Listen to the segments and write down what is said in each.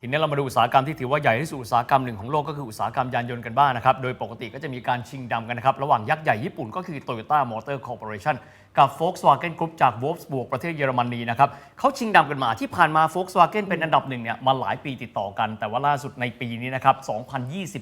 ทีนี้เรามาดูอุตสาหกรรมที่ถือว่าใหญ่ที่สุดอุตสาหกรรมหนึ่งของโลกก็คืออุตสาหกรรมยานยนต์กันบ้างนะครับ โดยปกติก็จะมีการชิงดำกันนะครับ ระหว่างยักษ์ใหญ่ญี่ปุ่นก็คือ Toyota Motor Corporation กับ Volkswagen Group จาก Wolfsburg ประเทศเยอรมนีนะครับเขาชิงดำกันมาที่ผ่านมา Volkswagen เป็นอันดับหนึ่งเนี่ยมาหลายปีติดต่อกัน แต่ว่าล่าสุดในปีนี้นะครับ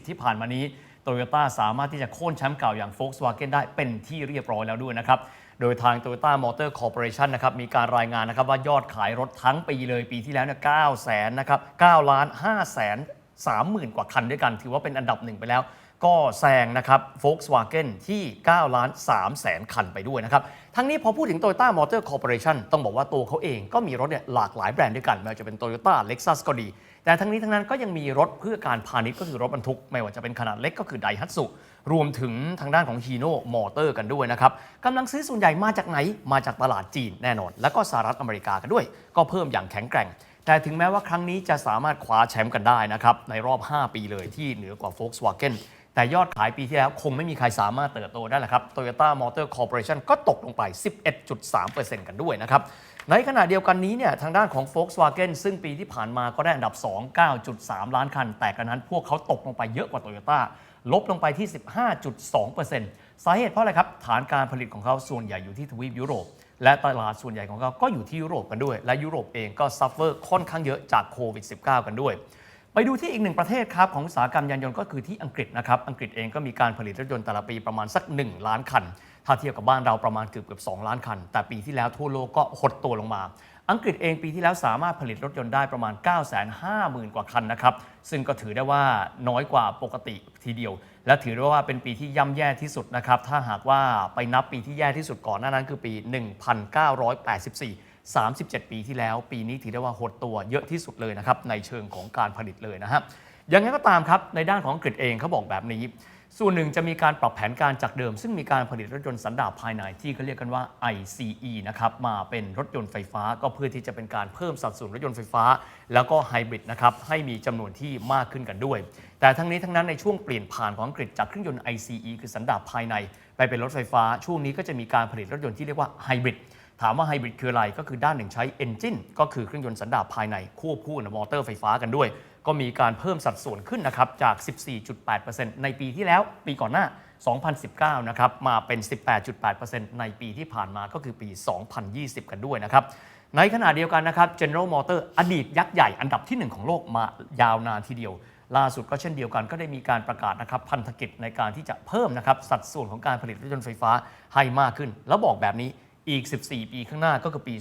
2020 ที่ผ่านมานี้ โตโยต้าสามารถที่จะโค่นแชมป์เก่าอย่าง Volkswagen ได้เป็นที่เรียบร้อยแล้วด้วยนะครับ โดยทาง Toyota Motor Corporation นะครับมีการรายงานนะครับว่ายอดขายรถทั้งปีเลยปีที่แล้วเนี่ย9แสนนะครับ9ล้าน5แสน30,000 กว่าคันด้วยกัน ถือว่าเป็นอันดับหนึ่งไปแล้ว ก็แซงนะครับ Volkswagen ที่ 9 ล้าน3แสนคันไปด้วยนะครับ ทั้งนี้พอพูดถึง Toyota Motor Corporation ต้องบอกว่าตัวเขาเองก็มีรถเนี่ยหลากหลายแบรนด์ด้วยกัน ไม่ว่าจะเป็น Toyota Lexus ก็ดี แต่ทั้งนี้ทั้งนั้นก็ยังมีรถเพื่อการพาณิชย์ก็คือรถบรรทุก ไม่ว่าจะเป็นขนาดเล็กก็คือไดฮัตสุรวมถึงทางด้านของ Hino Motor กันด้วยนะครับกำลังซื้อส่วนใหญ่มาจากไหนมาจากตลาดจีนแน่นอน แล้วก็สหรัฐอเมริกากันด้วย ก็เพิ่มอย่างแข็งแกร่งแต่ถึงแม้ว่าครั้งนี้จะสามารถคว้าแชมป์กันได้นะครับ ในรอบ 5 ปีเลยที่เหนือกว่า Volkswagen แต่ยอดขายปีที่แล้วคงไม่มีใครสามารถเติบโตได้แหละครับ Toyota Motor Corporation ก็ตกลงไป 11.3%กันด้วยนะครับ ในขณะเดียวกันนี้เนี่ยทางด้านของ Volkswagen ซึ่งปีที่ผ่านมาก็ได้อันดับ 2 9.3 ล้านคัน แต่กระนั้นพวกเขาตกลงไปเยอะกว่า Toyota ลบลงไปที่ 15.2%สาเหตุเพราะอะไรครับ ฐานการผลิตของเขาส่วนใหญ่อยู่ที่ทวีปยุโรป และตลาดส่วนใหญ่ของเขาก็อยู่ที่ยุโรปกันด้วย และยุโรปเองก็ซัฟเฟอร์ค่อนข้างเยอะจากโควิด -19 กันด้วย ไปดูที่อีกหนึ่งประเทศครับของอุตสาหกรรมยานยนต์ก็คือที่อังกฤษนะครับ อังกฤษเองก็มีการผลิตรถยนต์แต่ละปีประมาณสัก 1 ล้านคัน ถ้าเทียบกับบ้านเราประมาณเกือบเกือบ2ล้านคัน แต่ปีที่แล้วทั่วโลกก็หดตัวลงมา อังกฤษเองปีที่แล้วสามารถผลิตรถยนต์ได้ประมาณ 9 5 0 0 0 0 กว่าคันนะครับ ซึ่งก็ถือได้ว่าน้อยกว่าปกติทีเดียว และถือได้ว่าเป็นปีที่ย่ำแย่ที่สุดนะครับ ถ้าหากว่าไปนับปีที่แย่ที่สุดก่อนหน้านั้นคือปี 1984 37 ปีที่แล้ว ปีนี้ถือได้ว่าหดตัวเยอะที่สุดเลยนะครับในเชิงของการผลิตเลยนะครับ ย่างไรก็ตามครับในด้านของอังกฤษเองเขาบอกแบบนี้ ส่วนหนึ่งจะมีการปรับแผนการจากเดิม ซึ่งมีการผลิตรถยนต์สันดาปภายในที่เขาเรียกกันว่า ICE นะครับมาเป็นรถยนต์ไฟฟ้าก็เพื่อที่จะเป็นการเพิ่มสัดส่วนรถยนต์ไฟฟ้า แล้วก็ไฮบริดนะครับให้มีจำนวนที่มากขึ้นกันด้วย แต่ทั้งนี้ทั้งนั้นในช่วงเปลี่ยนผ่านของอังกฤษจากเครื่องยนต์ ICE คือสันดาปภายใน ไปเป็นรถไฟฟ้า ช่วงนี้ก็จะมีการผลิตรถยนต์ที่เรียกว่าไฮบริดถามว่าไฮบริดคืออะไรก็คือด้านหนึ่งใช้ Engine ก็คือเครื่องยนต์สันดาปภายในควบคู่กับมอเตอร์ไฟฟ้ากันด้วย ก็มีการเพิ่มสัดส่วนขึ้นนะครับจาก 14.8%ในปีที่แล้วปีก่อนหน้า 2019 นะครับมาเป็น 18.8%ในปีที่ผ่านมาก็คือปี 2020 กันด้วยนะครับในขณะเดียวกันนะครับ General Motor อดีตยักษ์ใหญ่อันดับที่ 1 ของโลกมายาวนานทีเดียว ล่าสุดก็เช่นเดียวกันก็ได้มีการประกาศนะครับพันธกิจในการที่จะเพิ่มนะครับสัดส่วนของการผลิตรถยนต์ไฟฟ้าให้มากขึ้น แล้วบอกแบบนี้ อีก 14 ปีข้างหน้าก็คือปี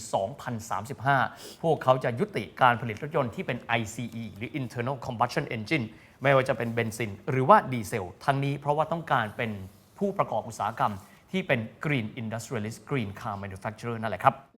2035 พวกเขาจะยุติการผลิตรถยนต์ที่เป็น ICE หรือ Internal Combustion Engine ไม่ว่าจะเป็นเบนซิน หรือว่าดีเซล ทั้งนี้เพราะว่าต้องการเป็นผู้ประกอบอุตสาหกรรมที่เป็น Green Industrialist Green Car Manufacturer นั่นแหละครับ